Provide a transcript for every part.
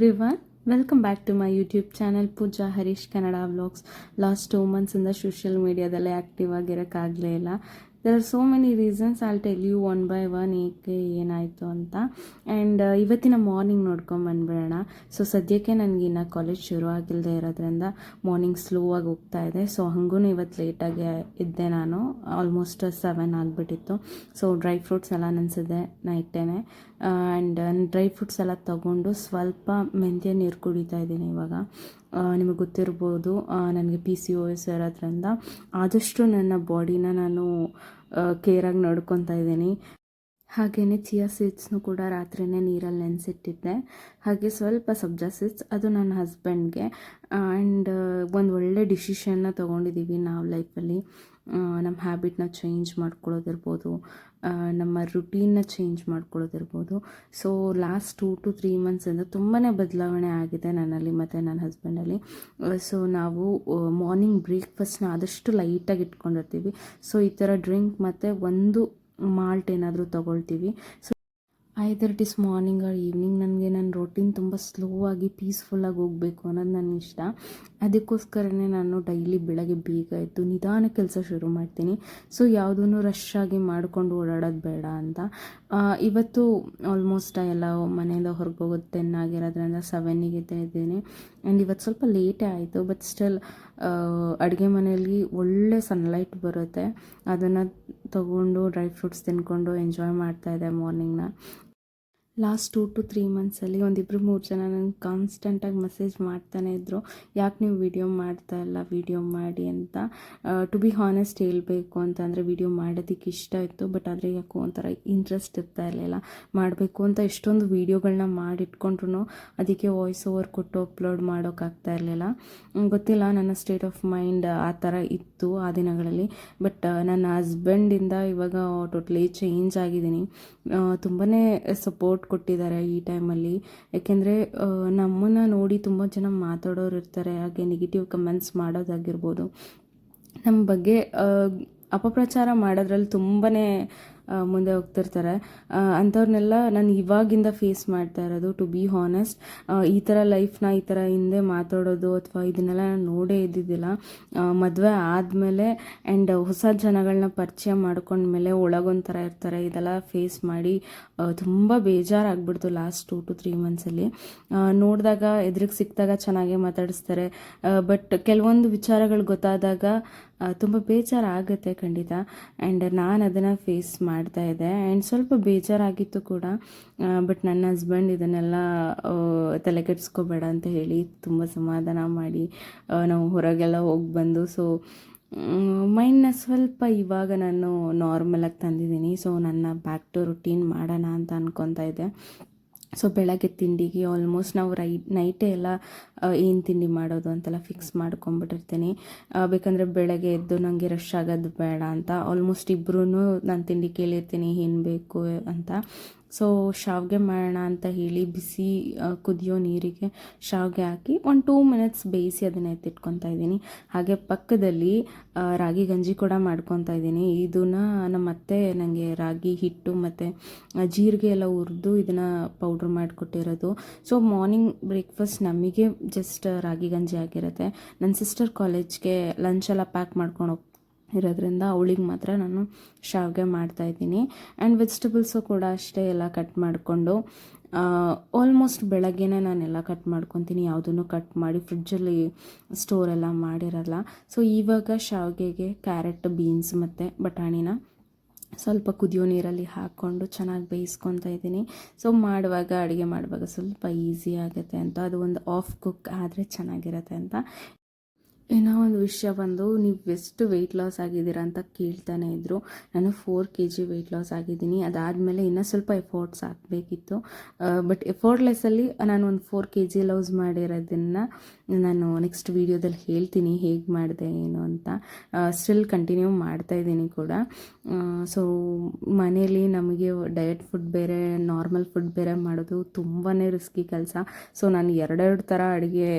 Everyone welcome back to my YouTube channel Pooja Harish Kannada vlogs last two ಮಂತ್ಸಿಂದ social ಮೀಡಿಯಾದಲ್ಲೇ active ಆಗಿರೋಕ್ಕಾಗಲೇ ಇಲ್ಲ. There are so many reasons I'll tell you one by one ಏಕೆ ಏನಾಯಿತು ಅಂತ. And ಇವತ್ತಿನ morning ನೋಡ್ಕೊಂಡು ಬಂದ್ಬಿಡೋಣ. So ಸದ್ಯಕ್ಕೆ ನನಗೆ ಇನ್ನು ಕಾಲೇಜ್ ಶುರು ಆಗಿಲ್ಲದೆ ಇರೋದ್ರಿಂದ ಮಾರ್ನಿಂಗ್ ಸ್ಲೋ ಆಗಿ ಹೋಗ್ತಾ ಇದೆ. ಸೊ ಹಂಗೂ ಇವತ್ತು ಲೇಟಾಗಿ ಇದ್ದೆ ನಾನು. ಆಲ್ಮೋಸ್ಟ್ ಸೆವೆನ್ ಆಗಿಬಿಟ್ಟಿತ್ತು. ಸೊ ಡ್ರೈ ಫ್ರೂಟ್ಸ್ ಎಲ್ಲ ನೆನೆಸಿದೆ ನೈಟೇನೆ. ಆ್ಯಂಡ್ ಡ್ರೈ ಫ್ರೂಟ್ಸ್ ಎಲ್ಲ ತೊಗೊಂಡು ಸ್ವಲ್ಪ ಮೆಂತ್ಯ ನೀರು ಕುಡಿತಾ ಇದ್ದೀನಿ ಇವಾಗ. ನಿಮಗೆ ಗೊತ್ತಿರ್ಬೋದು ನನಗೆ ಪಿ ಸಿ ಓ ಎಸ್ ಇರೋದ್ರಿಂದ ಆದಷ್ಟು ನನ್ನ ಬಾಡಿನ ನಾನು ಕೇರಾಗಿ ನೋಡ್ಕೊತಾ ಇದ್ದೀನಿ. ಹಾಗೆಯೇ ಚಿಯಾ ಸೀಡ್ಸ್ನು ಕೂಡ ರಾತ್ರಿಯೇ ನೀರಲ್ಲಿ ನೆನೆಸಿಟ್ಟಿದ್ದೆ. ಹಾಗೆ ಸ್ವಲ್ಪ ಸಬ್ಜಾ ಸೀಡ್ಸ್, ಅದು ನನ್ನ ಹಸ್ಬೆಂಡ್ಗೆ ಆ್ಯಂಡ್ ಒಂದು ಒಳ್ಳೆ ಡಿಸಿಷನ್ನ ತೊಗೊಂಡಿದ್ದೀವಿ ನಾವು ಲೈಫಲ್ಲಿ ನಮ್ಮ ಹ್ಯಾಬಿಟ್ನ ಚೇಂಜ್ ಮಾಡ್ಕೊಳ್ಳೋದಿರ್ಬೋದು ನಮ್ಮ ರುಟೀನ್ನ change ಮಾಡ್ಕೊಳ್ಳೋದಿರ್ಬೋದು. So last two to three ಮಂತ್ಸಿಂದ ತುಂಬಾ ಬದಲಾವಣೆ ಆಗಿದೆ ನನ್ನಲ್ಲಿ ಮತ್ತು ನನ್ನ ಹಸ್ಬೆಂಡಲ್ಲಿ ಸೊ ನಾವು ಮಾರ್ನಿಂಗ್ ಬ್ರೇಕ್ಫಾಸ್ಟ್ನ ಆದಷ್ಟು ಲೈಟಾಗಿ ಇಟ್ಕೊಂಡಿರ್ತೀವಿ. ಸೊ ಈ ಥರ ಡ್ರಿಂಕ್ ಮತ್ತು ಒಂದು ಮಾಲ್ಟ್ ಏನಾದರೂ ತಗೊಳ್ತೀವಿ. So it is morning or evening ನನಗೆ ನನ್ನ ರೊಟೀನ್ ತುಂಬ ಸ್ಲೋ ಆಗಿ ಪೀಸ್ಫುಲ್ಲಾಗಿ ಹೋಗಬೇಕು ಅನ್ನೋದು ನನ್ನ ಇಷ್ಟ. ಅದಕ್ಕೋಸ್ಕರನೇ ನಾನು ಡೈಲಿ ಬೆಳಗ್ಗೆ ಬೇಗ ಎದ್ದು ನಿಧಾನ ಕೆಲಸ ಶುರು ಮಾಡ್ತೀನಿ. ಸೊ ಯಾವುದೂ ರಶ್ ಆಗಿ ಮಾಡ್ಕೊಂಡು ಓಡಾಡೋದು ಬೇಡ ಅಂತ. ಇವತ್ತು ಆಲ್ಮೋಸ್ಟ್ ಎಲ್ಲ ಮನೆಯಿಂದ ಹೊರಗೆ ಹೋಗೋದು ಟೆನ್ ಆಗಿರೋದ್ರಿಂದ ಸೆವೆನ್ನಿಗೆ ಇದ್ದೀನಿ. ಆ್ಯಂಡ್ ಇವತ್ತು ಸ್ವಲ್ಪ ಲೇಟೇ ಆಯಿತು ಬಟ್ ಸ್ಟಿಲ್ ಅಡುಗೆ ಮನೆಯಲ್ಲಿ ಒಳ್ಳೆ ಸನ್ಲೈಟ್ ಬರುತ್ತೆ. ಅದನ್ನು ತಗೊಂಡು ಡ್ರೈ ಫ್ರೂಟ್ಸ್ ತಿನ್ಕೊಂಡು ಎಂಜಾಯ್ ಮಾಡ್ತಾಯಿದ್ದೆ ಮಾರ್ನಿಂಗ್ನ ಲಾಸ್ಟ್ ಟೂ ಟು ತ್ರೀ ಮಂತ್ಸಲ್ಲಿ ಒಂದಿಬ್ಬರು ಮೂರು ಜನ ನನಗೆ ಕಾನ್ಸ್ಟೆಂಟಾಗಿ ಮೆಸೇಜ್ ಮಾಡ್ತಾನೆ ಇದ್ದರು ಯಾಕೆ ನೀವು ವೀಡಿಯೋ ಮಾಡ್ತಾ ಇಲ್ಲ ವೀಡಿಯೋ ಮಾಡಿ ಅಂತ. ಟು ಬಿ ಹಾನೆಸ್ಟ್ ಹೇಳಬೇಕು ಅಂತಂದರೆ ವೀಡಿಯೋ ಮಾಡೋದಕ್ಕೆ ಇಷ್ಟ ಇತ್ತು ಬಟ್ ಆದರೆ ಯಾಕೋ ಒಂಥರ ಇಂಟ್ರೆಸ್ಟ್ ಇರ್ತಾ ಇರಲಿಲ್ಲ. ಮಾಡಬೇಕು ಅಂತ ಎಷ್ಟೊಂದು ವೀಡಿಯೋಗಳನ್ನ ಮಾಡಿಟ್ಕೊಂಡ್ರು ಅದಕ್ಕೆ ವಾಯ್ಸ್ ಓವರ್ ಕೊಟ್ಟು ಅಪ್ಲೋಡ್ ಮಾಡೋಕ್ಕಾಗ್ತಾ ಇರಲಿಲ್ಲ. ಗೊತ್ತಿಲ್ಲ ನನ್ನ ಸ್ಟೇಟ್ ಆಫ್ ಮೈಂಡ್ ಆ ಥರ ಇತ್ತು ಆ ದಿನಗಳಲ್ಲಿ ಬಟ್ ನನ್ನ ಹಸ್ಬೆಂಡಿಂದ ಇವಾಗ ಟೋಟ್ಲಿ ಚೇಂಜ್ ಆಗಿದ್ದೀನಿ. ತುಂಬಾ ಸಪೋರ್ಟ್ ಕೊಟ್ಟಿದ್ದಾರೆ ಈ ಟೈಮಲ್ಲಿ. ಯಾಕೆಂದರೆ ನಮ್ಮನ್ನು ನೋಡಿ ತುಂಬ ಜನ ಮಾತಾಡೋರು ಇರ್ತಾರೆ, ಹಾಗೆ ನೆಗೆಟಿವ್ ಕಮೆಂಟ್ಸ್ ಮಾಡೋದಾಗಿರ್ಬೋದು. ನಮ್ಮ ಬಗ್ಗೆ ಅಪಪ್ರಚಾರ ಮಾಡೋದ್ರಲ್ಲಿ ತುಂಬಾ ಮುಂದೆ ಹೋಗ್ತಿರ್ತಾರೆ. ಅಂಥವ್ರನ್ನೆಲ್ಲ ನಾನು ಇವಾಗಿಂದ ಫೇಸ್ ಮಾಡ್ತಾ ಇರೋದು ಟು ಬಿ ಹಾನೆಸ್ಟ್ ಈ ಥರ ಲೈಫ್ನ ಈ ಥರ ಹಿಂದೆ ಮಾತಾಡೋದು ಅಥವಾ ಇದನ್ನೆಲ್ಲ ನಾನು ನೋಡೇ ಇದ್ದಿದ್ದಿಲ್ಲ. ಮದುವೆ ಆದಮೇಲೆ ಆ್ಯಂಡ್ ಹೊಸ ಜನಗಳನ್ನ ಪರಿಚಯ ಮಾಡ್ಕೊಂಡ್ಮೇಲೆ ಒಳಗೊಂಥರ ಇರ್ತಾರೆ. ಇದೆಲ್ಲ ಫೇಸ್ ಮಾಡಿ ತುಂಬ ಬೇಜಾರಾಗ್ಬಿಡ್ತು ಲಾಸ್ಟ್ ಟು ಟು ತ್ರೀ ಮಂತ್ಸಲ್ಲಿ ನೋಡಿದಾಗ, ಎದುರಿಗೆ ಸಿಕ್ಕಿದಾಗ ಚೆನ್ನಾಗೇ ಮಾತಾಡಿಸ್ತಾರೆ. ಬಟ್ ಕೆಲವೊಂದು ವಿಚಾರಗಳು ಗೊತ್ತಾದಾಗ ತುಂಬ ಬೇಜಾರಾಗುತ್ತೆ ಖಂಡಿತ. ಆ್ಯಂಡ್ ನಾನು ಅದನ್ನು ಫೇಸ್ ಮಾಡ್ತಾ ಇದ್ದೆ ಆ್ಯಂಡ್ ಸ್ವಲ್ಪ ಬೇಜಾರಾಗಿತ್ತು ಕೂಡ. ಬಟ್ ನನ್ನ ಹಸ್ಬೆಂಡ್ ಇದನ್ನೆಲ್ಲ ತಲೆ ಕೆಡಿಸ್ಕೋಬೇಡ ಅಂತ ಹೇಳಿ ತುಂಬ ಸಮಾಧಾನ ಮಾಡಿ ನಾವು ಹೊರಗೆಲ್ಲ ಹೋಗಿ ಬಂದು ಸೊ ಮೈಂಡ್ನ ಸ್ವಲ್ಪ ಇವಾಗ ನಾನು ನಾರ್ಮಲಾಗಿ ತಂದಿದ್ದೀನಿ. ಸೊ ನನ್ನ ಬ್ಯಾಕ್ ಟು ರುಟೀನ್ ಮಾಡೋಣ ಅಂತ ಅನ್ಕೊತಾ ಇದ್ದೆ. ಸೊ ಬೆಳಗ್ಗೆ ತಿಂಡಿಗೆ ಆಲ್ಮೋಸ್ಟ್ ನಾವು ರೈ ನೈಟೇ ಎಲ್ಲ ಏನು ತಿಂಡಿ ಮಾಡೋದು ಅಂತೆಲ್ಲ ಫಿಕ್ಸ್ ಮಾಡ್ಕೊಂಬಿಟ್ಟಿರ್ತೀನಿ ಬೇಕಂದರೆ ಬೆಳಗ್ಗೆ ಎದ್ದು ನನಗೆ ರಶ್ ಆಗೋದು ಬೇಡ ಅಂತ ಆಲ್ಮೋಸ್ಟ್ ಇಬ್ಬರೂ ನಾನು ತಿಂಡಿ ಕೇಳಿರ್ತೀನಿ, ಏನು ಬೇಕು ಅಂತ. ಸೊ ಶಾವಿಗೆ ಮಾಡೋಣ ಅಂತ ಹೇಳಿ ಬಿಸಿ ಕುದಿಯೋ ನೀರಿಗೆ ಶಾವಿಗೆ ಹಾಕಿ ಒಂದು ಟೂ ಮಿನಿಟ್ಸ್ ಬೇಯಿಸಿ ಅದನ್ನು ಎತ್ತಿಟ್ಕೊತಾ ಇದ್ದೀನಿ. ಹಾಗೆ ಪಕ್ಕದಲ್ಲಿ ರಾಗಿ ಗಂಜಿ ಕೂಡ ಮಾಡ್ಕೊತಾ ಇದ್ದೀನಿ. ಇದನ್ನು ನಮ್ಮ ಅತ್ತೆ ನನಗೆ ರಾಗಿ, ಹಿಟ್ಟು ಮತ್ತು ಜೀರಿಗೆ ಎಲ್ಲ ಹುರಿದು ಇದನ್ನು ಪೌಡ್ರ್ ಮಾಡಿಕೊಟ್ಟಿರೋದು. ಸೊ ಮಾರ್ನಿಂಗ್ ಬ್ರೇಕ್ಫಾಸ್ಟ್ ನಮಗೆ ಜಸ್ಟ್ ರಾಗಿ ಗಂಜಿ ಆಗಿರುತ್ತೆ ನನ್ನ ಸಿಸ್ಟರ್ ಕಾಲೇಜ್ಗೆ ಲಂಚೆಲ್ಲ ಪ್ಯಾಕ್ ಮಾಡ್ಕೊಂಡು ಇರೋದ್ರಿಂದ ಅವಳಿಗೆ ಮಾತ್ರ ನಾನು ಶಾವಿಗೆ ಮಾಡ್ತಾಯಿದ್ದೀನಿ ಆ್ಯಂಡ್ ವೆಜಿಟೇಬಲ್ಸು ಕೂಡ ಅಷ್ಟೇ ಎಲ್ಲ ಕಟ್ ಮಾಡಿಕೊಂಡು ಆಲ್ಮೋಸ್ಟ್ ಬೆಳಗ್ಗೆನೇ ನಾನೆಲ್ಲ ಕಟ್ ಮಾಡ್ಕೊತೀನಿ. ಯಾವುದನ್ನು ಕಟ್ ಮಾಡಿ ಫ್ರಿಡ್ಜಲ್ಲಿ ಸ್ಟೋರೆಲ್ಲ ಮಾಡಿರಲ್ಲ. ಸೊ ಇವಾಗ ಶಾವಿಗೆಗೆ ಕ್ಯಾರೆಟ್ ಬೀನ್ಸ್ ಮತ್ತು ಬಟಾಣಿನ ಸ್ವಲ್ಪ ಕುದಿಯೋ ನೀರಲ್ಲಿ ಹಾಕ್ಕೊಂಡು ಚೆನ್ನಾಗಿ ಬೇಯಿಸ್ಕೊತಾ ಇದ್ದೀನಿ. ಸೊ ಮಾಡುವಾಗ ಅಡುಗೆ ಮಾಡುವಾಗ ಸ್ವಲ್ಪ ಈಸಿ ಆಗುತ್ತೆ ಅಂತ. ಅದು ಒಂದು ಆಫ್ ಕುಕ್ ಆದರೆ ಚೆನ್ನಾಗಿರುತ್ತೆ ಅಂತ. ಇನ್ನೂ ಒಂದು ವಿಷಯ ಬಂದು ನೀವು ಎಷ್ಟು ವೆಯ್ಟ್ ಲಾಸ್ ಆಗಿದ್ದೀರಾ ಅಂತ ಕೇಳ್ತಾನೆ ಇದ್ದರು ನಾನು four K G weight loss ಆಗಿದ್ದೀನಿ. ಅದಾದಮೇಲೆ ಇನ್ನೂ ಸ್ವಲ್ಪ ಎಫರ್ಟ್ಸ್ ಹಾಕಬೇಕಿತ್ತು. ಬಟ್ ಎಫೋರ್ಟ್ಲೆಸ್ಸಲ್ಲಿ ನಾನು ಒಂದು ಫೋರ್ ಕೆ ಜಿ ಲೌಸ್ ಮಾಡಿರೋದನ್ನು ನಾನು ನೆಕ್ಸ್ಟ್ ವೀಡಿಯೋದಲ್ಲಿ ಹೇಳ್ತೀನಿ ಹೇಗೆ ಮಾಡಿದೆ ಏನು ಅಂತ. ಸ್ಟಿಲ್ ಕಂಟಿನ್ಯೂ ಮಾಡ್ತಾ ಇದ್ದೀನಿ ಕೂಡ. ಸೊ ಮನೆಯಲ್ಲಿ ನಮಗೆ ಡಯಟ್ ಫುಡ್ ಬೇರೆ ನಾರ್ಮಲ್ ಫುಡ್ ಬೇರೆ ಮಾಡೋದು ತುಂಬಾ ರಿಸ್ಕಿ ಕೆಲಸ. ಸೊ ನಾನು ಎರಡೆರಡು ಥರ ಅಡುಗೆ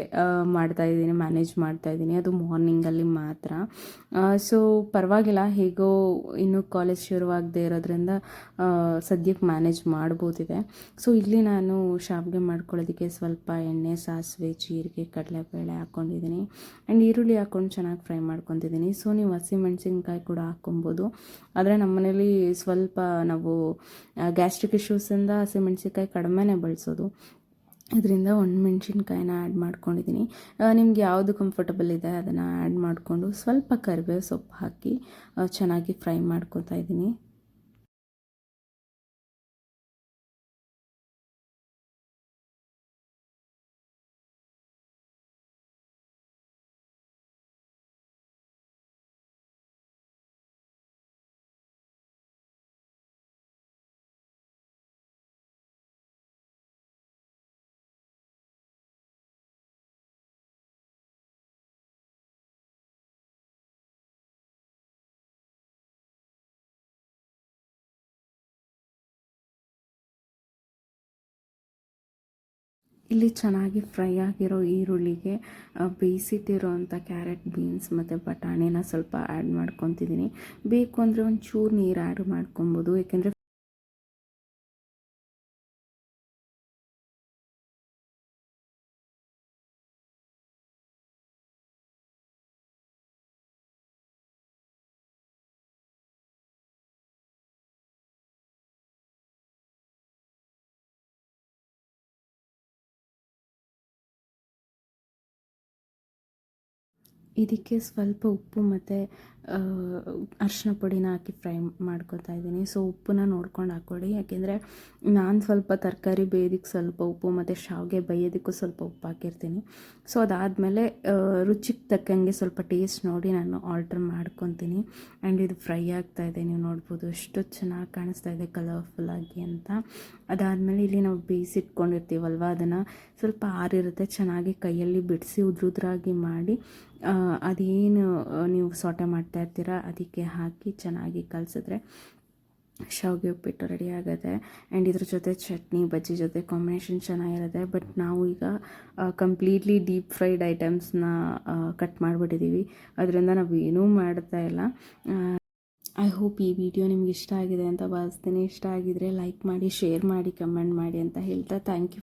ಮಾಡ್ತಾಯಿದ್ದೀನಿ ಮ್ಯಾನೇಜ್ ಮಾಡ್ತಾ ಇದ್ದೀನಿ. ಅದು ಮಾರ್ನಿಂಗಲ್ಲಿ ಮಾತ್ರ. ಸೊ ಪರವಾಗಿಲ್ಲ, ಹೇಗೋ ಇನ್ನೂ ಕಾಲೇಜ್ ಶುರುವಾಗದೇ ಇರೋದ್ರಿಂದ ಸದ್ಯಕ್ಕೆ ಮ್ಯಾನೇಜ್ ಮಾಡ್ಬೋದಿದೆ. ಸೊ ಇಲ್ಲಿ ನಾನು ಶಾವಿಗೆ ಮಾಡ್ಕೊಳ್ಳೋದಕ್ಕೆ ಸ್ವಲ್ಪ ಎಣ್ಣೆ, ಸಾಸಿವೆ, ಜೀರಿಗೆ ಕಡಲೆಬೇಳೆ ಹಾಕ್ಕೊಂಡಿದ್ದೀನಿ. ಆ್ಯಂಡ್ ಈರುಳ್ಳಿ ಹಾಕ್ಕೊಂಡು ಚೆನ್ನಾಗಿ ಫ್ರೈ ಮಾಡ್ಕೊತಿದ್ದೀನಿ. ಸೊ ನೀವು ಹಸಿಮೆಣ್ಸಿನ್ಕಾಯಿ ಕೂಡ ಹಾಕ್ಕೊಬೋದು. ಆದರೆ ನಮ್ಮನೇಲಿ ಸ್ವಲ್ಪ ನಾವು ಗ್ಯಾಸ್ಟ್ರಿಕ್ ಇಶ್ಯೂಸಿಂದ ಹಸಿಮೆಣ್ಸಿನ್ಕಾಯಿ ಕಡಿಮೆನೇ ಬಳಸೋದು. ಇದರಿಂದ ಒಣಮೆಣ್ಸಿನ್ಕಾಯಿನ ಆ್ಯಡ್ ಮಾಡ್ಕೊಂಡಿದ್ದೀನಿ. ನಿಮ್ಗೆ ಯಾವುದು ಕಂಫರ್ಟಬಲ್ ಇದೆ ಅದನ್ನು ಆ್ಯಡ್ ಮಾಡಿಕೊಂಡು ಸ್ವಲ್ಪ ಕರಿಬೇವು ಸೊಪ್ಪು ಹಾಕಿ ಚೆನ್ನಾಗಿ ಫ್ರೈ ಮಾಡ್ಕೊತಾ ಇದ್ದೀನಿ. ಇಲ್ಲಿ ಚೆನ್ನಾಗಿ ಫ್ರೈ ಆಗಿರೋ ಈರುಳ್ಳಿಗೆ ಬೇಯಿಸಿಟ್ಟಿರೋ ಅಂಥ ಕ್ಯಾರೆಟ್ ಬೀನ್ಸ್ ಮತ್ತು ಬಟಾಣಿನ ಸ್ವಲ್ಪ ಆ್ಯಡ್ ಮಾಡ್ಕೊತಿದ್ದೀನಿ. ಬೇಕು ಅಂದರೆ ಒಂಚೂರು ಚೂರು ನೀರು ಆ್ಯಡ್ ಮಾಡ್ಕೊಬೋದು. ಏಕೆಂದರೆ ಇದಕ್ಕೆ ಸ್ವಲ್ಪ ಉಪ್ಪು ಮತ್ತು ಅರಿಶಿನ ಪುಡಿನ ಹಾಕಿ ಫ್ರೈ ಮಾಡ್ಕೊತಾ ಇದ್ದೀನಿ. ಸೊ, ಉಪ್ಪನ್ನ ನೋಡ್ಕೊಂಡು ಹಾಕ್ಕೊಳ್ಳಿ. ಯಾಕೆಂದರೆ ನಾನು ಸ್ವಲ್ಪ ತರಕಾರಿ ಬೇಯೋದಕ್ಕೆ ಸ್ವಲ್ಪ ಉಪ್ಪು ಮತ್ತು ಶಾವಿಗೆ ಬೇಯೋದಕ್ಕೂ ಸ್ವಲ್ಪ ಉಪ್ಪು ಹಾಕಿರ್ತೀನಿ. ಸೊ, ಅದಾದಮೇಲೆ ರುಚಿಗೆ ತಕ್ಕಂಗೆ ಸ್ವಲ್ಪ ಟೇಸ್ಟ್ ನೋಡಿ ನಾನು ಆರ್ಡ್ರ್ ಮಾಡ್ಕೊತೀನಿ. ಆ್ಯಂಡ್ ಇದು ಫ್ರೈ ಆಗ್ತಾ ಇದೆ. ನೀವು ನೋಡ್ಬೋದು ಎಷ್ಟು ಚೆನ್ನಾಗಿ ಕಾಣಿಸ್ತಾ ಇದೆ ಕಲರ್ಫುಲ್ಲಾಗಿ ಅಂತ. ಅದಾದಮೇಲೆ ಇಲ್ಲಿ ನಾವು ಬೇಯಿಸಿಟ್ಕೊಂಡಿರ್ತೀವಲ್ವ ಅದನ್ನು. ಸ್ವಲ್ಪ ಆರಿರುತ್ತೆ. ಚೆನ್ನಾಗಿ ಕೈಯಲ್ಲಿ ಬಿಡಿಸಿ ಉದ್ರುದ್ರಾಗಿ ಮಾಡಿ ಅದೇನು ನೀವು ಸೊಟೆ ಮಾಡ್ತಾ ಇರ್ತೀರ, ಅದಕ್ಕೆ ಹಾಕಿ ಚೆನ್ನಾಗಿ ಕಲಸಿದ್ರೆ ಶಾವಿಗೆ ಉಪ್ಪಿಟ್ಟು ರೆಡಿ ಆಗುತ್ತೆ. ಆ್ಯಂಡ್ ಇದ್ರ ಜೊತೆ ಚಟ್ನಿ, ಬಜ್ಜಿ ಜೊತೆ ಕಾಂಬಿನೇಷನ್ ಚೆನ್ನಾಗಿರುತ್ತೆ. ಬಟ್ ನಾವು ಈಗ ಕಂಪ್ಲೀಟ್ಲಿ ಡೀಪ್ ಫ್ರೈಡ್ ಐಟಮ್ಸ್ನ ಕಟ್ ಮಾಡಿಬಿಟ್ಟಿದ್ದೀವಿ ಅದರಿಂದ ನಾವು ಏನೂ ಮಾಡ್ತಾ ಇಲ್ಲ. ಐ ಹೋಪ್ ಈ ವಿಡಿಯೋ ನಿಮ್ಗೆ ಇಷ್ಟ ಆಗಿದೆ ಅಂತ ಭಾವಿಸ್ತೀನಿ. ಇಷ್ಟ ಆಗಿದ್ರೆ ಲೈಕ್ ಮಾಡಿ ಶೇರ್ ಮಾಡಿ ಕಮೆಂಟ್ ಮಾಡಿ ಅಂತ ಹೇಳ್ತಾ ಥ್ಯಾಂಕ್ ಯು